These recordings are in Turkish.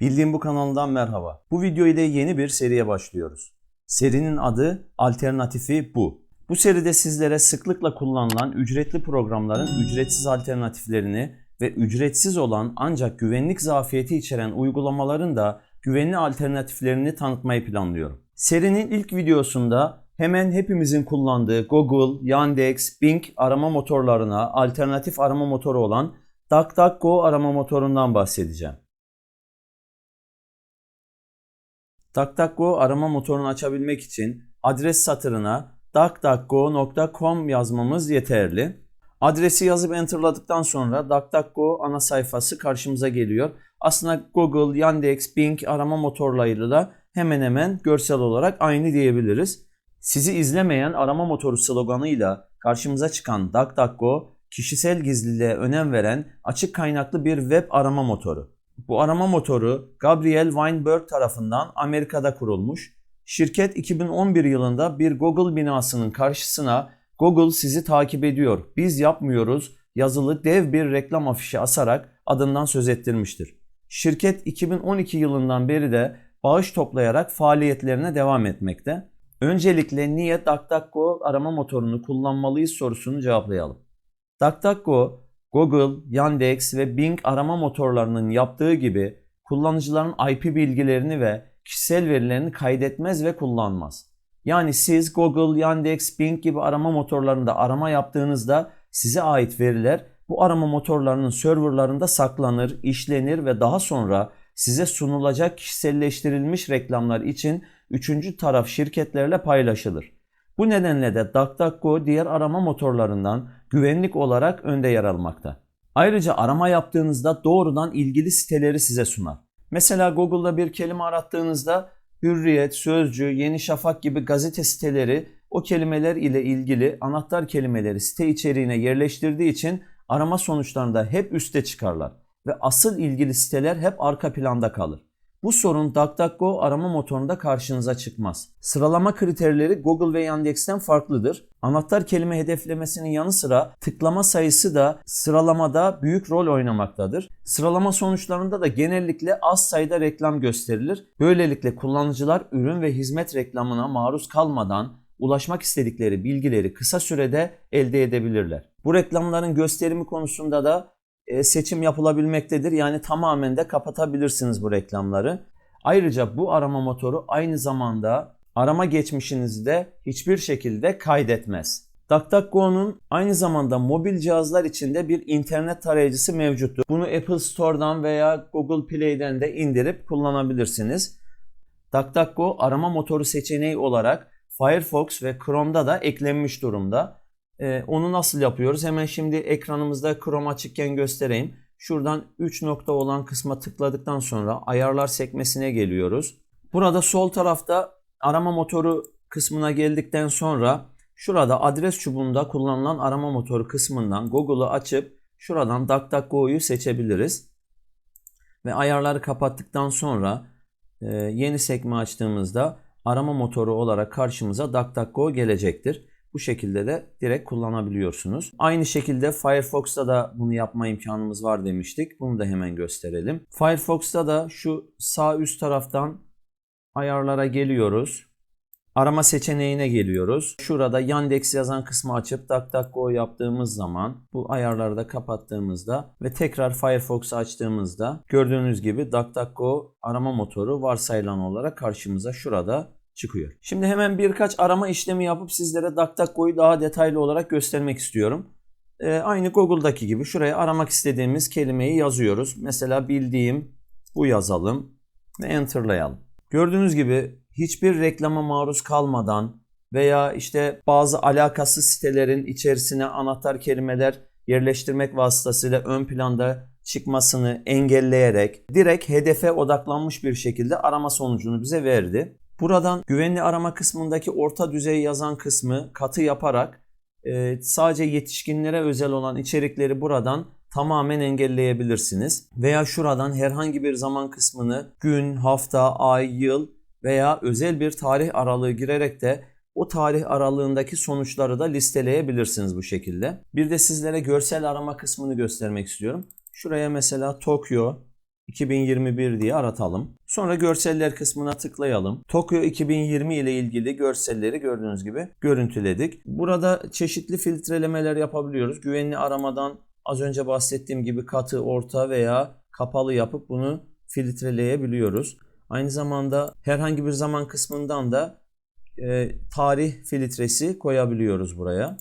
Bildiğim bu kanalından merhaba. Bu video ile yeni bir seriye başlıyoruz. Serinin adı Alternatifi Bu. Bu seride sizlere sıklıkla kullanılan ücretli programların ücretsiz alternatiflerini ve ücretsiz olan ancak güvenlik zafiyeti içeren uygulamaların da güvenli alternatiflerini tanıtmayı planlıyorum. Serinin ilk videosunda hemen hepimizin kullandığı Google, Yandex, Bing arama motorlarına alternatif arama motoru olan DuckDuckGo arama motorundan bahsedeceğim. DuckDuckGo arama motorunu açabilmek için adres satırına duckduckgo.com yazmamız yeterli. Adresi yazıp enterladıktan sonra DuckDuckGo ana sayfası karşımıza geliyor. Aslında Google, Yandex, Bing arama motorlarıyla hemen hemen görsel olarak aynı diyebiliriz. Sizi izlemeyen arama motoru sloganıyla karşımıza çıkan DuckDuckGo, kişisel gizliliğe önem veren açık kaynaklı bir web arama motoru. Bu arama motoru Gabriel Weinberg tarafından Amerika'da kurulmuş. Şirket 2011 yılında bir Google binasının karşısına Google sizi takip ediyor, biz yapmıyoruz yazılı dev bir reklam afişi asarak adından söz ettirmiştir. Şirket 2012 yılından beri de bağış toplayarak faaliyetlerine devam etmekte. Öncelikle niye DuckDuckGo arama motorunu kullanmalıyız sorusunu cevaplayalım. DuckDuckGo, Google, Yandex ve Bing arama motorlarının yaptığı gibi kullanıcıların IP bilgilerini ve kişisel verilerini kaydetmez ve kullanmaz. Yani siz Google, Yandex, Bing gibi arama motorlarında arama yaptığınızda size ait veriler bu arama motorlarının serverlarında saklanır, işlenir ve daha sonra size sunulacak kişiselleştirilmiş reklamlar için üçüncü taraf şirketlerle paylaşılır. Bu nedenle de DuckDuckGo diğer arama motorlarından güvenlik olarak önde yer almakta. Ayrıca arama yaptığınızda doğrudan ilgili siteleri size sunar. Mesela Google'da bir kelime arattığınızda Hürriyet, Sözcü, Yeni Şafak gibi gazete siteleri o kelimeler ile ilgili anahtar kelimeleri site içeriğine yerleştirdiği için arama sonuçlarında hep üste çıkarlar ve asıl ilgili siteler hep arka planda kalır. Bu sorun DuckDuckGo arama motorunda karşınıza çıkmaz. Sıralama kriterleri Google ve Yandex'ten farklıdır. Anahtar kelime hedeflemesinin yanı sıra tıklama sayısı da sıralamada büyük rol oynamaktadır. Sıralama sonuçlarında da genellikle az sayıda reklam gösterilir. Böylelikle kullanıcılar ürün ve hizmet reklamına maruz kalmadan ulaşmak istedikleri bilgileri kısa sürede elde edebilirler. Bu reklamların gösterimi konusunda da seçim yapılabilmektedir. Yani tamamen de kapatabilirsiniz bu reklamları. Ayrıca bu arama motoru aynı zamanda arama geçmişinizi de hiçbir şekilde kaydetmez. DuckDuckGo'nun aynı zamanda mobil cihazlar içinde bir internet tarayıcısı mevcuttur. Bunu Apple Store'dan veya Google Play'den de indirip kullanabilirsiniz. DuckDuckGo arama motoru seçeneği olarak Firefox ve Chrome'da da eklenmiş durumda. Ee, onu nasıl yapıyoruz? Hemen şimdi ekranımızda Chrome açıkken göstereyim. Şuradan 3 nokta olan kısma tıkladıktan sonra ayarlar sekmesine geliyoruz. Burada sol tarafta arama motoru kısmına geldikten sonra şurada adres çubuğunda kullanılan arama motoru kısmından Google'ı açıp şuradan DuckDuckGo'yu seçebiliriz. Ve ayarları kapattıktan sonra e, yeni sekme açtığımızda arama motoru olarak karşımıza DuckDuckGo gelecektir. Bu şekilde de direkt kullanabiliyorsunuz. Aynı şekilde Firefox'ta da bunu yapma imkanımız var demiştik. Bunu da hemen gösterelim. Firefox'ta da şu sağ üst taraftan ayarlara geliyoruz. Arama seçeneğine geliyoruz. Şurada Yandex yazan kısmı açıp DuckDuckGo yaptığımız zaman bu ayarları da kapattığımızda ve tekrar Firefox'u açtığımızda gördüğünüz gibi DuckDuckGo arama motoru varsayılan olarak karşımıza şurada çıkıyor. Şimdi hemen birkaç arama işlemi yapıp sizlere DuckDuckGo'yu daha detaylı olarak göstermek istiyorum. Ee, aynı Google'daki gibi şuraya aramak istediğimiz kelimeyi yazıyoruz. Mesela bildiğim bu yazalım ve enterlayalım. Gördüğünüz gibi hiçbir reklama maruz kalmadan veya işte bazı alakasız sitelerin içerisine anahtar kelimeler yerleştirmek vasıtasıyla ön planda çıkmasını engelleyerek direkt hedefe odaklanmış bir şekilde arama sonucunu bize verdi. Buradan güvenli arama kısmındaki orta düzey yazan kısmı katı yaparak e, sadece yetişkinlere özel olan içerikleri buradan tamamen engelleyebilirsiniz. Veya şuradan herhangi bir zaman kısmını gün, hafta, ay, yıl veya özel bir tarih aralığı girerek de o tarih aralığındaki sonuçları da listeleyebilirsiniz bu şekilde. Bir de sizlere görsel arama kısmını göstermek istiyorum. Şuraya mesela Tokyo, 2021 diye aratalım. Sonra görseller kısmına tıklayalım. Tokyo 2020 ile ilgili görselleri gördüğünüz gibi görüntüledik. Burada çeşitli filtrelemeler yapabiliyoruz. Güvenli aramadan az önce bahsettiğim gibi katı, orta veya kapalı yapıp bunu filtreleyebiliyoruz. Aynı zamanda herhangi bir zaman kısmından da e, tarih filtresi koyabiliyoruz buraya.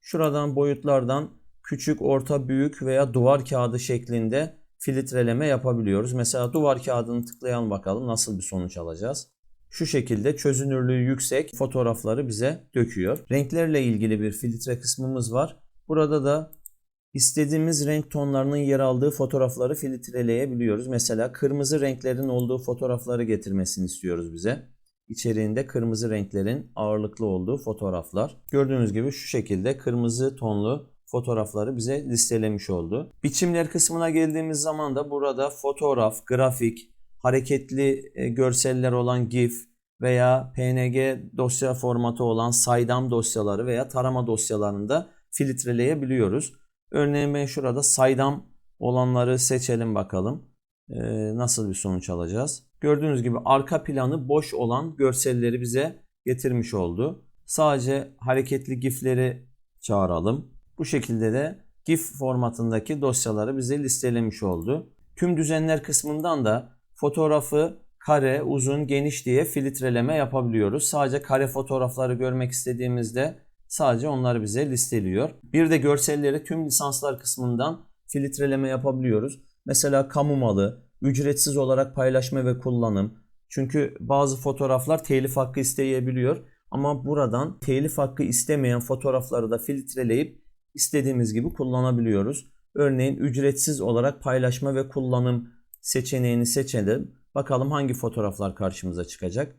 Şuradan boyutlardan küçük, orta, büyük veya duvar kağıdı şeklinde filtreleme yapabiliyoruz. Mesela duvar kağıdını tıklayalım bakalım nasıl bir sonuç alacağız. Şu şekilde çözünürlüğü yüksek fotoğrafları bize döküyor. Renklerle ilgili bir filtre kısmımız var. Burada da istediğimiz renk tonlarının yer aldığı fotoğrafları filtreleyebiliyoruz. Mesela kırmızı renklerin olduğu fotoğrafları getirmesini istiyoruz bize. İçeriğinde kırmızı renklerin ağırlıklı olduğu fotoğraflar. Gördüğünüz gibi şu şekilde kırmızı tonlu fotoğrafları bize listelemiş oldu. Biçimler kısmına geldiğimiz zaman da burada fotoğraf, grafik, hareketli e, görseller olan GIF veya PNG dosya formatı olan saydam dosyaları veya tarama dosyalarını da filtreleyebiliyoruz. Örneğin ben şurada saydam olanları seçelim bakalım. Ee, nasıl bir sonuç alacağız? Gördüğünüz gibi arka planı boş olan görselleri bize getirmiş oldu. Sadece hareketli GIF'leri çağıralım. Bu şekilde de GIF formatındaki dosyaları bize listelemiş oldu. Tüm düzenler kısmından da fotoğrafı kare, uzun, geniş diye filtreleme yapabiliyoruz. Sadece kare fotoğrafları görmek istediğimizde sadece onları bize listeliyor. Bir de görselleri tüm lisanslar kısmından filtreleme yapabiliyoruz. Mesela kamu malı, ücretsiz olarak paylaşma ve kullanım. Çünkü bazı fotoğraflar telif hakkı isteyebiliyor. Ama buradan telif hakkı istemeyen fotoğrafları da filtreleyip istediğimiz gibi kullanabiliyoruz. Örneğin ücretsiz olarak paylaşma ve kullanım seçeneğini seçelim. Bakalım hangi fotoğraflar karşımıza çıkacak.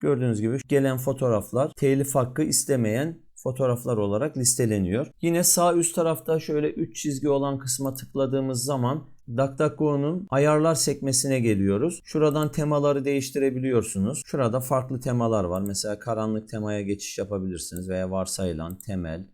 Gördüğünüz gibi gelen fotoğraflar telif hakkı istemeyen fotoğraflar olarak listeleniyor. Yine sağ üst tarafta şöyle 3 çizgi olan kısma tıkladığımız zaman DuckDuckGo'nun ayarlar sekmesine geliyoruz. Şuradan temaları değiştirebiliyorsunuz. Şurada farklı temalar var. Mesela karanlık temaya geçiş yapabilirsiniz veya varsayılan, temel,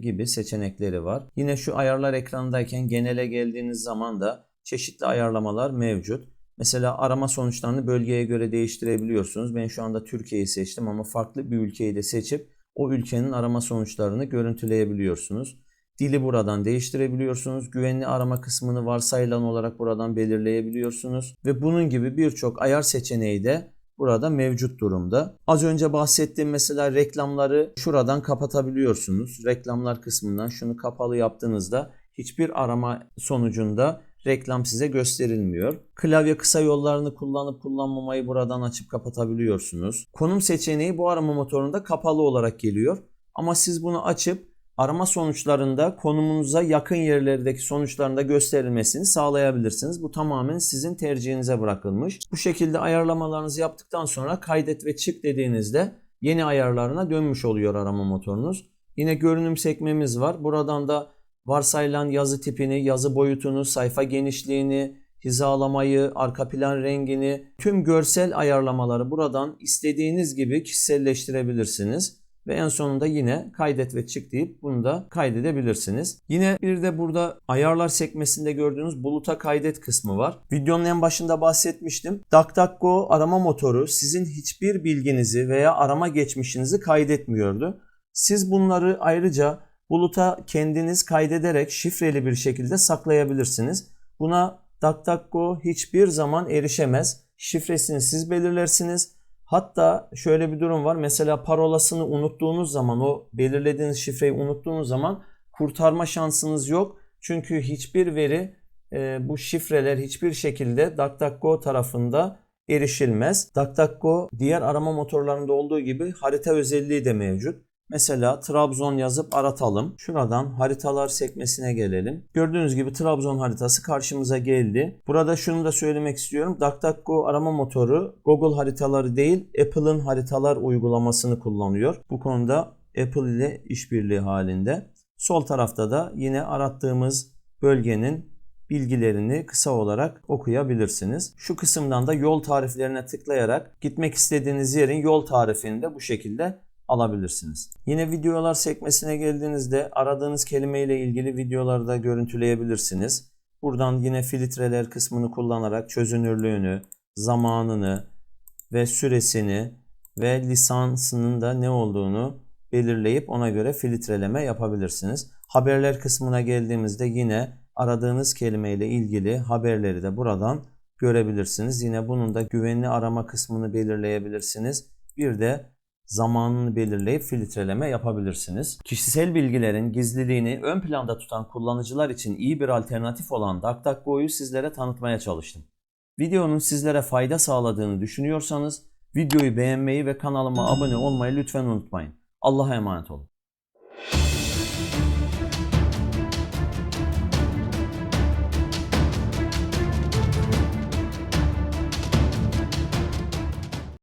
gibi seçenekleri var. Yine şu ayarlar ekranındayken genele geldiğiniz zaman da çeşitli ayarlamalar mevcut. Mesela arama sonuçlarını bölgeye göre değiştirebiliyorsunuz. Ben şu anda Türkiye'yi seçtim ama farklı bir ülkeyi de seçip o ülkenin arama sonuçlarını görüntüleyebiliyorsunuz. Dili buradan değiştirebiliyorsunuz. Güvenli arama kısmını varsayılan olarak buradan belirleyebiliyorsunuz. Ve bunun gibi birçok ayar seçeneği de burada mevcut durumda. Az önce bahsettiğim mesela reklamları şuradan kapatabiliyorsunuz. Reklamlar kısmından şunu kapalı yaptığınızda hiçbir arama sonucunda reklam size gösterilmiyor. Klavye kısa yollarını kullanıp kullanmamayı buradan açıp kapatabiliyorsunuz. Konum seçeneği bu arama motorunda kapalı olarak geliyor. Ama siz bunu açıp arama sonuçlarında konumunuza yakın yerlerdeki sonuçlarında gösterilmesini sağlayabilirsiniz. Bu tamamen sizin tercihinize bırakılmış. Bu şekilde ayarlamalarınızı yaptıktan sonra kaydet ve çık dediğinizde yeni ayarlarına dönmüş oluyor arama motorunuz. Yine görünüm sekmemiz var. Buradan da varsayılan yazı tipini, yazı boyutunu, sayfa genişliğini, hizalamayı, arka plan rengini, tüm görsel ayarlamaları buradan istediğiniz gibi kişiselleştirebilirsiniz. Ve en sonunda yine kaydet ve çık deyip bunu da kaydedebilirsiniz. Yine bir de burada ayarlar sekmesinde gördüğünüz buluta kaydet kısmı var. Videonun en başında bahsetmiştim. DuckDuckGo arama motoru sizin hiçbir bilginizi veya arama geçmişinizi kaydetmiyordu. Siz bunları ayrıca buluta kendiniz kaydederek şifreli bir şekilde saklayabilirsiniz. Buna DuckDuckGo hiçbir zaman erişemez. Şifresini siz belirlersiniz Hatta şöyle bir durum var. Mesela parolasını unuttuğunuz zaman o belirlediğiniz şifreyi unuttuğunuz zaman kurtarma şansınız yok. Çünkü hiçbir veri e, bu şifreler hiçbir şekilde DuckDuckGo tarafında erişilmez. DuckDuckGo diğer arama motorlarında olduğu gibi harita özelliği de mevcut. Mesela Trabzon yazıp aratalım. Şuradan haritalar sekmesine gelelim. Gördüğünüz gibi Trabzon haritası karşımıza geldi. Burada şunu da söylemek istiyorum. DuckDuckGo arama motoru Google haritaları değil Apple'ın haritalar uygulamasını kullanıyor. Bu konuda Apple ile işbirliği halinde. Sol tarafta da yine arattığımız bölgenin bilgilerini kısa olarak okuyabilirsiniz. Şu kısımdan da yol tariflerine tıklayarak gitmek istediğiniz yerin yol tarifini de bu şekilde alabilirsiniz. Yine videolar sekmesine geldiğinizde aradığınız kelime ile ilgili videoları da görüntüleyebilirsiniz. Buradan yine filtreler kısmını kullanarak çözünürlüğünü, zamanını ve süresini ve lisansının da ne olduğunu belirleyip ona göre filtreleme yapabilirsiniz. Haberler kısmına geldiğimizde yine aradığınız kelimeyle ilgili haberleri de buradan görebilirsiniz. Yine bunun da güvenli arama kısmını belirleyebilirsiniz. Bir de zamanını belirleyip filtreleme yapabilirsiniz. Kişisel bilgilerin gizliliğini ön planda tutan kullanıcılar için iyi bir alternatif olan DuckDuckGo'yu sizlere tanıtmaya çalıştım. Videonun sizlere fayda sağladığını düşünüyorsanız videoyu beğenmeyi ve kanalıma abone olmayı lütfen unutmayın. Allah'a emanet olun.